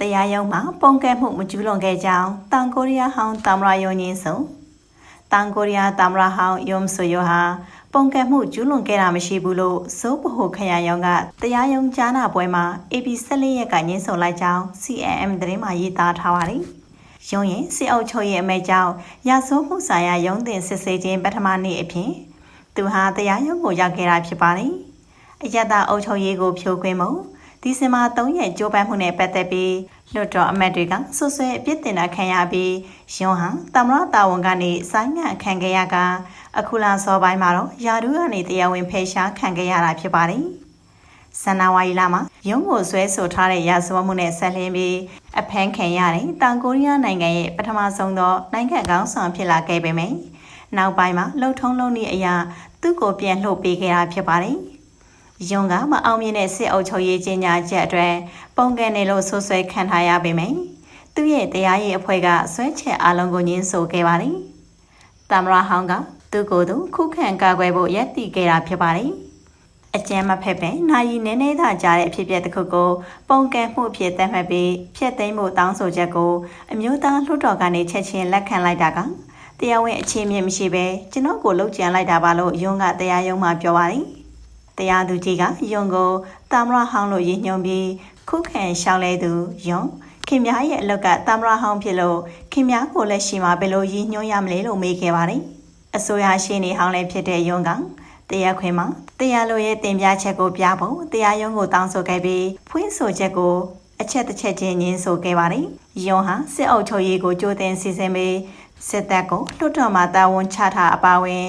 တရားရုံးမှာပုံကဲမှုမကျူးလွန်ခဲ့ကြောင်းတောင်ကိုရီးယားဟောင်းတာမရာယုံညင်းစုံတောင်ကိုရီးယားတာမရာဟောင်းယုံဆိုယောဟာပုံကဲမှုကျူးလွန်ခဲ့တာမရှိဘူးလို့စိုးပဟိုခရယုံကတရားရုံးကြားနာပွဲမှာ AP 14ရက်ကညင်းဆိုလိုက်ကြောင်း CNM သတင်းမှာရေးသားထားပါတယ်။ရုံးရင်စစ်အုပ်ချုပ်ရေးအမိန့်ကြောင့်ရဆိုးမှုဆိုင်ရာရုံးတင်စစ်ဆေးခြင်းပထမနေ့အဖြစ်သူဟာတရားရုံးကိုရောက်ခဲ့တာဖြစ်ပါတယ်။အယက်သားအုပ်ချုပ်ရေးကိုဖြိုခွင်းမှု ဒီဇင်ဘာ3ရက်ကြိုးပမ်းမှုနဲ့ပတ်သက်ပြီးလွှတ်တော်အမတ်တွေကဆွဆွဲအပြစ်တင်တာခံရပြီးရုံးဟာတမရတာဝန်ကနေဆိုင်းငံ့ခံခဲ့ရကအခုလာစောပိုင်းမှာတော့ယာဒူးကနေတရားဝင်ဖေရှားခံခဲ့ရတာဖြစ်ပါတယ်။ဇန်နဝါရီလမှာရုံးကိုဆွဲဆိုထားတဲ့ရာဇဝတ်မှုနဲ့ဆက်လျင်းပြီးအဖမ်းခံရတဲ့တောင်ကိုရီးယားနိုင်ငံရဲ့ပထမဆုံးသောနိုင်ငံကောင်းဆောင်ဖြစ်လာခဲ့ပေမယ့်နောက်ပိုင်းမှာလှုပ်ထုံးလုံးနည်းအရာသူ့ကိုပြန်လှုပ်ပေးခဲ့တာဖြစ်ပါတယ်။ ရုံကမအောင်မြင်တဲ့စစ်အုပ်ချုပ်ရေးကြီးညာချက်အတွက်ပုံကန်နေလို့ဆွဆွဲခံထားရပေမယ့်သူ့ရဲ့တရားရေးအဖွဲ့ကဆွဲချက်အလုံးကိုညှင်းဆိုခဲ့ပါတယ်။တမရဟောင်းကသူ့ကိုယ်သူခုခံကာကွယ်ဖို့ရည်တည်ခဲ့တာဖြစ်ပါတယ်။အကြမ်းမဖက်ပဲနာယီနည်းနည်းသာကြားတဲ့အဖြစ်အပျက်တစ်ခုကိုပုံကန်မှုအဖြစ်သတ်မှတ်ပြီးဖျက်သိမ်းဖို့တောင်းဆိုချက်ကိုအမျိုးသားလွှတ်တော်ကနေချက်ချင်းလက်ခံလိုက်တာကတရားဝင်အခြေမြင့်မရှိပဲကျွန်တော်ကိုလှုပ်ကြံလိုက်တာပါလို့ယုံကတရားရုံးမှာပြောပါတယ်။ တရားသူကြီးကယုံကိုတာမရဟောင်းလို့ရည်ညွှန်းပြီးခုခံရှောင်းလဲသူယုံခင်များရဲ့အလောက်ကတာမရဟောင်းဖြစ်လို့ခင်များကိုလည်းရှိမှဘယ်လိုရည်ညွှန်းရမလဲလို့မေးခဲ့ပါတယ်။အစိုးရရှိနေဟောင်းလည်းဖြစ်တဲ့ယုံကတရားခွင်မှာတရားလိုရဲ့တင်ပြချက်ကိုပြဖို့တရားရုံးကိုတောင်းဆိုခဲ့ပြီးဖွင့်ဆိုချက်ကိုအချက်တစ်ချက်ချင်းညင်းဆိုခဲ့ပါတယ်။ယုံဟာစစ်အုပ်ချုပ်ရေးကိုကြိုတင်စီစဉ်ပြီးစစ်တပ်ကိုလွှတ်တော်မှာတာဝန်ချထားအပါအဝင်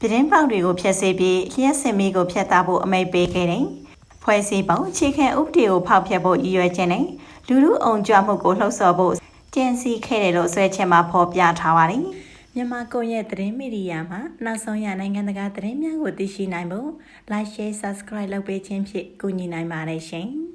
ပြည်တွင်းပေါက်တွေကိုဖျက်ဆီးပြီးလျှက်စင်မီကိုဖျက်သားဖို့အမိန့်ပေးခဲ့တယ်။ဖွဲ့စည်းပုံအခြေခံဥပဒေကိုဖောက်ဖျက်ဖို့ရည်ရွယ်ချက်နဲ့လူလူအုံကြွမှုကိုလှုပ်ဆော်ဖို့ကြံစည်ခဲ့တယ်လို့ဆွဲချက်မှာဖော်ပြထားပါတယ်။မြန်မာကွန်ရက်သတင်းမီဒီယာမှာနောက်ဆုံးရနိုင်ငံတကာသတင်းများကိုသိရှိနိုင်ဖို့ like share subscribe လုပ်ပေးခြင်းဖြင့်ကူညီနိုင်ပါတယ်ရှင်။